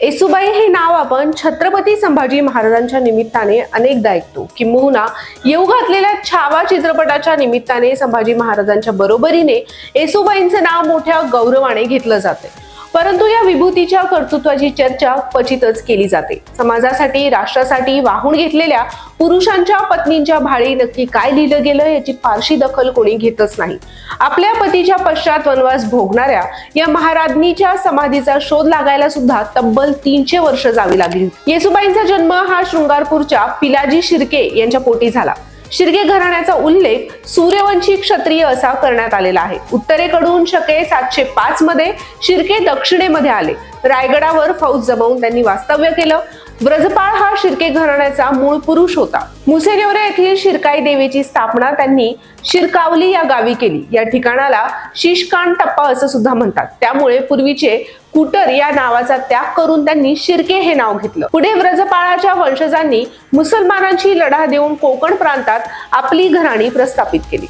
येसुबाई हे नाव आपण छत्रपती संभाजी महाराजांच्या निमित्ताने अनेकदा ऐकतो. किंबहुना येऊ घातलेल्या छावा चित्रपटाच्या निमित्ताने संभाजी महाराजांच्या बरोबरीने येसुबाईंचे नाव मोठ्या गौरवाने घेतलं जाते परंतु या विभूतीच्या कर्तृत्वाची चर्चा क्वचितच केली जाते. समाजासाठी राष्ट्रासाठी वाहून घेतलेल्या पुरुषांच्या पत्नींच्या भाळी नक्की काय लिहिलं गेलं याची फारशी दखल कोणी घेतच नाही. आपल्या पतीच्या पश्चात वनवास भोगणाऱ्या या महाराज्ञीच्या समाधीचा शोध लागायला सुद्धा तब्बल तीनशे वर्ष जावी लागली येसुबाईंचा जन्म हा शृंगारपूरच्या पिलाजी शिर्के यांच्या पोटी झाला. शिर्गे घराण्याचा उल्लेख सूर्यवंशी क्षत्रिय असा करण्यात आलेला आहे. उत्तरेकडून शके सातशे पाच मध्ये शिर्के दक्षिणेमध्ये आले. रायगडावर फौज जमवून त्यांनी वास्तव्य केलं. ब्रजपाळ हा शिर्के घराण्याचा मूळ पुरुष होता. मुसेनेवरे येथील शिरकाई देवीची स्थापना त्यांनी शिरकावली या गावी केली. या ठिकाणाला शिशकान टप्पा असं सुद्धा म्हणतात. त्यामुळे पूर्वीचे कुटर या नावाचा त्याग करून त्यांनी शिर्के हे नाव घेतलं. पुढे व्रजपाळाच्या वंशजांनी मुसलमानांची लढा देऊन कोकण प्रांतात आपली घराणी प्रस्थापित केली.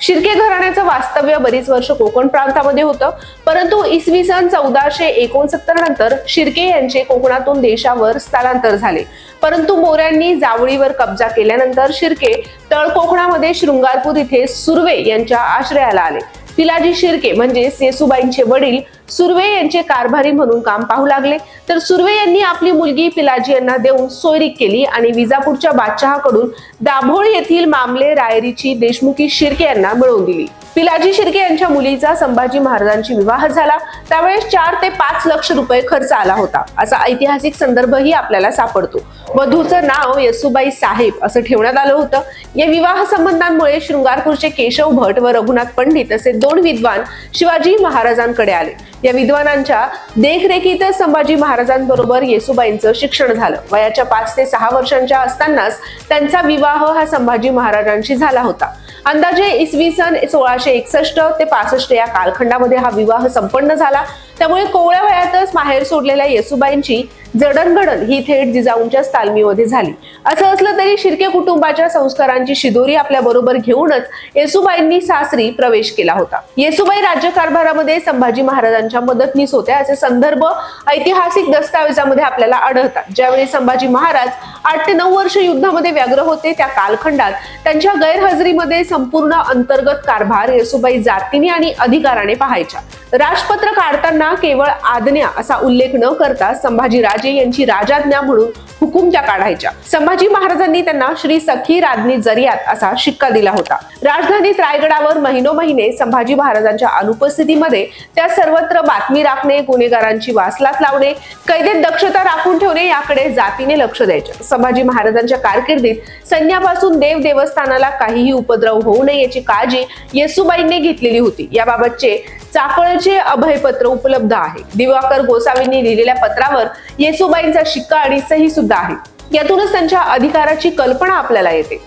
शिर्के घराण्याचं वास्तव्य बरीच वर्ष कोकण प्रांतामध्ये होतं. परंतु इसवी सन चौदाशे एकोणसत्तर नंतर शिर्के यांचे कोकणातून देशावर स्थलांतर झाले. परंतु मोऱ्यांनी जावळीवर कब्जा केल्यानंतर शिर्के तळ कोकणामध्ये शृंगारपूर इथे सुर्वे यांच्या आश्रयाला आले. पिलाजी शिर्के म्हणजे सेसुबाईंचे वडील सुर्वे यांचे कारभारी म्हणून काम पाहू लागले. तर सुर्वे यांनी आपली मुलगी पिलाजी यांना देऊन सोयरीक केली आणि विजापूरच्या बादशहाकडून दाभोळ येथील मामले रायरीची देशमुखी शिर्के यांना मिळवून दिली. पिलाजी शिर्के यांच्या मुलीचा संभाजी महाराजांची विवाह झाला. त्यावेळेस चार ते पाच लक्ष रुपये खर्च आला होता. असा ऐतिहासिक संदर्भही आपल्याला सापडतो. वधूचं नाव येसुबाई साहेब असं ठेवण्यात आलं होतं. या विवाह संबंधांमुळे शृंगारपूरचे केशव भट व रघुनाथ पंडित असे दोन विद्वान शिवाजी महाराजांकडे आले. या विद्वानांच्या देखरेखीतच संभाजी महाराजांबरोबर येसुबाईंचं शिक्षण झालं. वयाच्या पाच ते सहा वर्षांच्या असतानाच त्यांचा विवाह हा संभाजी महाराजांशी झाला होता. अंदाजे इसवी सन सोळाशे एकसष्ट ते पासष्ट या कालखंडामध्ये हा विवाह संपन्न झाला. त्यामुळे कोवळ्या वयातच माहेर सोडलेल्या येसुबाईंची जडणघडण ही थेट जिजाऊंच्याच तालमीमध्ये झाली. असं असलं तरी शिर्के कुटुंबाच्या संस्कारांची शिदोरी आपल्या बरोबर घेऊनच येसुबाईंनी सासरी प्रवेश केला होता. येसुबाई राज्यकारभारामध्ये संभाजी महाराजांच्या मदतनीस होत्या असे संदर्भ ऐतिहासिक दस्तावेजामध्ये आपल्याला आढळतात. ज्यावेळी संभाजी महाराज आठ ते नऊ वर्ष युद्धामध्ये व्यग्र होते त्या कालखंडात त्यांच्या गैरहजेरीमध्ये संपूर्ण अंतर्गत कारभार येसुबाई जातीने आणि अधिकाराने पाहायच्या. राजपत्र काढताना केवळ आज्ञा असा उल्लेख न करता संभाजी राज राजे यांची राजाज्ञा म्हणून हुकुमच्या काढायच्या. संभाजी महाराजांनी त्यांना श्री सखी राज्ञी जरियात असा शिक्का दिला होता. राजधानीत रायगडावर महिनो महिने संभाजी महाराजांच्या अनुपस्थितीमध्ये त्या सर्वत्र बातमी राखणे गुन्हेगारांची वासलात लावणे कैदेत दक्षता राखून ठेवणे याकडे जातीने लक्ष द्यायचे. संभाजी महाराजांच्या कारकिर्दीत सैन्यापासून देव देवस्थानाला काहीही उपद्रव होऊ नये याची काळजी येसुबाईंनी घेतलेली होती. याबाबतचे चाफळचे अभयपत्र उपलब्ध आहे. दिवाकर गोसावींनी लिहिलेल्या पत्रावर येसुबाईंचा शिक्का आणि सही सुद्धा आहे. यातूनच त्यांच्या अधिकाराची कल्पना आपल्याला येते.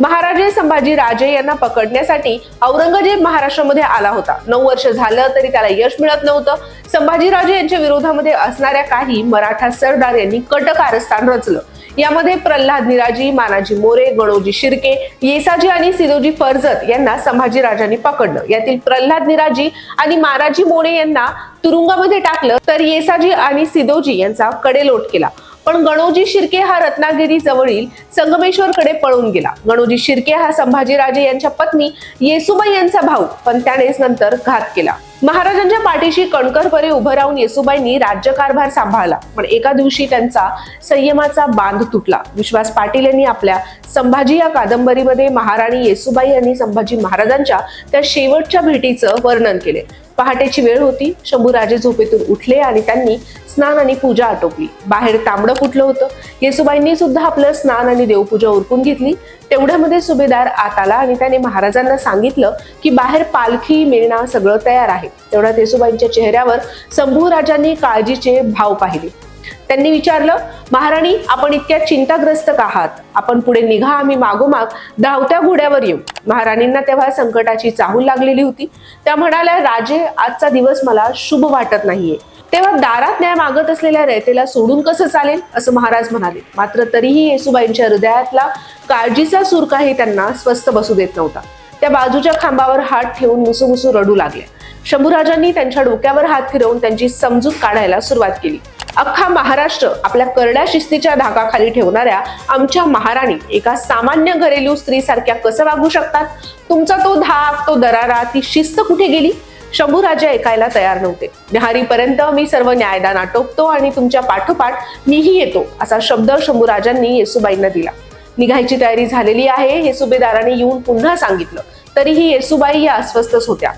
महाराजे संभाजी राजे यांना पकडण्यासाठी औरंगजेब महाराष्ट्रामध्ये आला होता. नऊ वर्ष झालं तरी त्याला यश मिळत नव्हतं. संभाजीराजे यांच्या विरोधामध्ये असणाऱ्या काही मराठा सरदार यांनी कट कारस्थान रचलं. यामध्ये प्रल्हाद निराजी मानाजी मोरे गणोजी शिर्के येसाजी आणि सिदोजी फर्जत यांना संभाजी राजांनी पकडलं. यातील प्रल्हाद निराजी आणि मानाजी मोरे यांना तुरुंगामध्ये टाकलं तर येसाजी आणि सिदोजी यांचा कडेलोट केला. पण गणोजी शिर्के हा रत्नागिरी जवळील संगमेश्वरकडे पळून गेला. गणोजी शिर्के हा संभाजीराजे यांच्या पत्नी येसुबाई यांचा भाऊ पण त्यानेच नंतर घात केला. महाराजांच्या पाठीशी कणकरपणे उभं राहून येसुबाईंनी राज्यकारभार सांभाळला पण एका दिवशी त्यांचा संयमाचा बांध तुटला. विश्वास पाटील यांनी आपल्या संभाजी या कादंबरीमध्ये महाराणी येसुबाई यांनी संभाजी महाराजांच्या त्या शेवटच्या भेटीचं वर्णन केले. पहाटेची वेळ होती. शंभूराजे झोपेतून उठले आणि त्यांनी स्नान आणि पूजा आटोपली. बाहेर तांबडं फुटलं होतं. येसुबाईंनी सुद्धा आपलं स्नान आणि देवपूजा उरकून घेतली. तेवढ्यामध्ये सुभेदार आत आला आणि त्याने महाराजांना सांगितलं की बाहेर पालखी मिळणं सगळं तयार आहे. तेवढ्यात येसुबाईंच्या चेहऱ्यावर शंभूराजांनी काळजीचे भाव पाहिले. त्यांनी विचारलं महाराणी आपण इतक्या चिंताग्रस्त का आहात? आपण पुढे निघा आम्ही मागोमाग धावत्या घोड्यावर येऊ. महाराणींना तेव्हा संकटाची चाहूल लागलेली होती. त्या म्हणाल्या राजे आजचा दिवस मला शुभ वाटत नाहीये. तेव्हा दारात न्याय मागत असलेल्या रयतेला सोडून कसं चालेल? असं महाराज म्हणाले. मात्र तरीही येसुबाईंच्या हृदयातला काळजीचा सूर काही त्यांना स्वस्थ बसू देत नव्हता. त्या बाजूच्या खांबावर हात ठेवून मुसुमुसू रडू लागल्या. शंभूराजांनी त्यांच्या डोक्यावर हात फिरवून त्यांची समजूत काढायला सुरुवात केली. अख्खा महाराष्ट्र आपल्या करड्या शिस्तीच्या धाकाखाली ठेवणाऱ्या आमच्या महाराणी एका सामान्य घरेलू स्त्रीसारख्या कसं वागू शकतात? तुमचा तो धाक तो दरारा ती शिस्त कुठे गेली? शंभूराजे ऐकायला तयार नव्हते. निहारीपर्यंत मी सर्व न्यायदान आटोपतो आणि तुमच्या पाठोपाठ मीही येतो असा शब्द शंभूराजांनी येसुबाईंना दिला. निघायची तयारी झालेली आहे हे सुभेदाराने येऊन पुन्हा सांगितलं. तरीही येसुबाई या अस्वस्थच होत्या.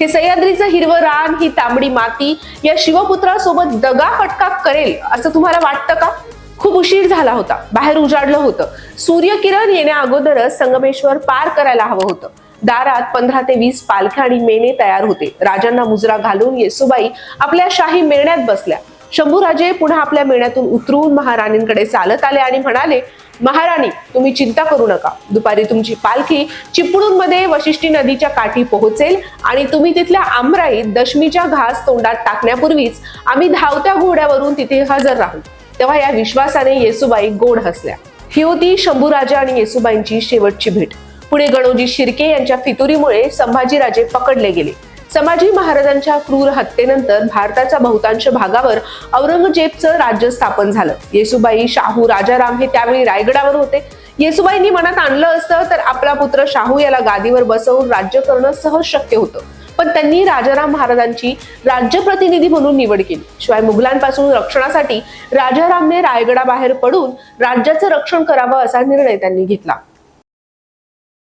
हे सह्याद्रीचं हिरवं रान ही तांबडी माती या शिवपुत्रासोबत दगा फटका करेल असं तुम्हाला वाटतं का? खूप उशीर झाला होता. बाहेर उजाडलं होतं. सूर्यकिरण येण्या अगोदरच संगमेश्वर पार करायला हवं होतं. दारात पंधरा ते वीस पालख्या आणि मेणे तयार होते. राजांना मुजरा घालून येसुबाई आपल्या शाही मेण्यात बसल्या. शंभूराजे पुन्हा आपल्या मेण्यातून उतरून महाराणींकडे चालत आले आणि म्हणाले महाराणी तुम्ही चिंता करू नका. दुपारी तुमची पालखी चिपळूणमध्ये वशिष्ठी नदीच्या काठी पोहोचेल आणि तुम्ही तिथल्या आमराईत दशमीच्या घास तोंडात टाकण्यापूर्वीच आम्ही धावत्या घोड्यावरून तिथे हजर राहू. तेव्हा या विश्वासाने येसुबाई गोड हसल्या. ही होती शंभूराजा आणि येसुबाईंची शेवटची भेट. पुढे गणोजी शिर्के यांच्या फितुरीमुळे संभाजीराजे पकडले गेले. संभाजी महाराजांच्या क्रूर हत्येनंतर भारताच्या बहुतांश भागावर औरंगजेबचं राज्य स्थापन झालं. येसुबाई शाहू राजाराम हे त्यावेळी रायगडावर होते. येसुबाईंनी मनात आणलं असतं तर आपला पुत्र शाहू याला गादीवर बसवून राज्य करणं सहज शक्य होतं. पण त्यांनी राजाराम महाराजांची राज्यप्रतिनिधी म्हणून निवड केली. शिवाय मुघलांपासून रक्षणासाठी राजारामने रायगडाबाहेर पडून राज्याचं रक्षण करावं असा निर्णय त्यांनी घेतला.